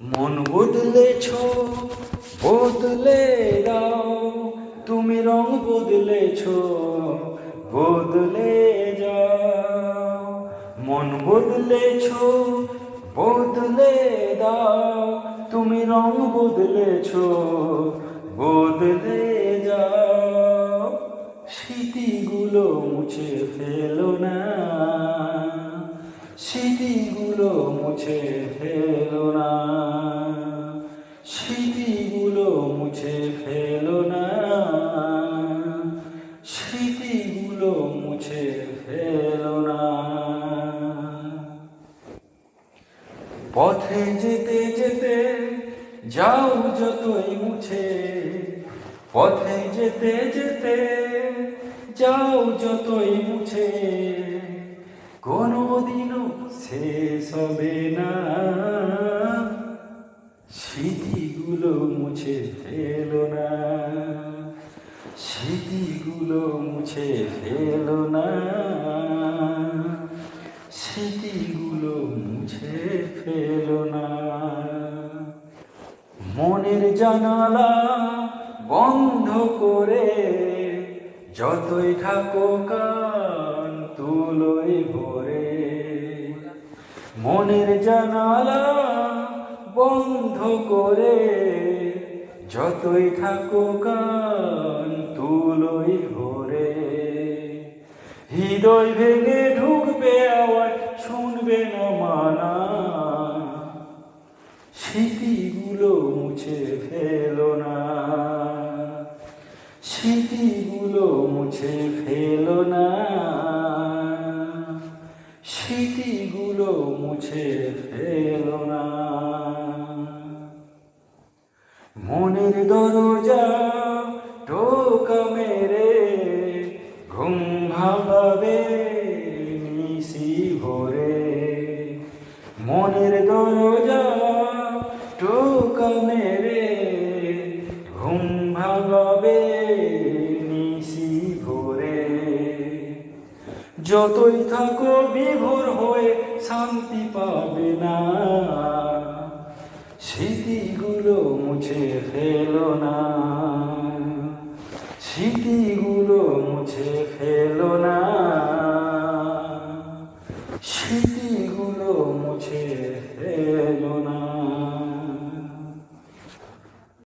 মন বদলেছ বদলে দাও। তুমি রং বদলেছ বদলে যাও। মন বদলেছ বদলে দাও। তুমি রং বদলেছ বদলে যাও। স্মৃতিগুলো মুছে ফেলো না, স্মৃতিগুলো মুছে ফেলো স্মৃতিগুলো মুছে ফেলো না। স্মৃতিগুলো মুছে ফেলো না। পথে যেতে যেতে যাও যতই মুছে, পথে যেতে যেতে যাও যতই মুছে, কোনোদিনও শেষ হবে না। মুছে ফেলো না। স্মৃতিগুলো মুছে ফেলো না। স্মৃতিগুলো মুছে ফেলো না। মনের জানালা বন্ধ করে যতই থাকো কান তুলোই ভরে। মনের জানালা বন্ধ করে, যতই থাকো কান তুলোই ভরে। হৃদয় ভেঙে ঢুকবে আওয়াজ, শুনবে না মানা। স্মৃতিগুলো মুছে ফেলো না। স্মৃতিগুলো মুছে ফেলো না। স্মৃতিগুলো মুছে ফেলো না। মনের দরজা টোকা মেরে, ঘুম ভাঙাবে নিশি ভরে। মনের দরজা টোকা মেরে, ঘুম ভাঙাবে নিশি ভরে। যতই থাকো বিভোর হয়ে, শান্তি পাবে না। স্মৃতিগুলো মুছে ফেলো না। স্মৃতিগুলো মুছে ফেলো না। স্মৃতিগুলো মুছে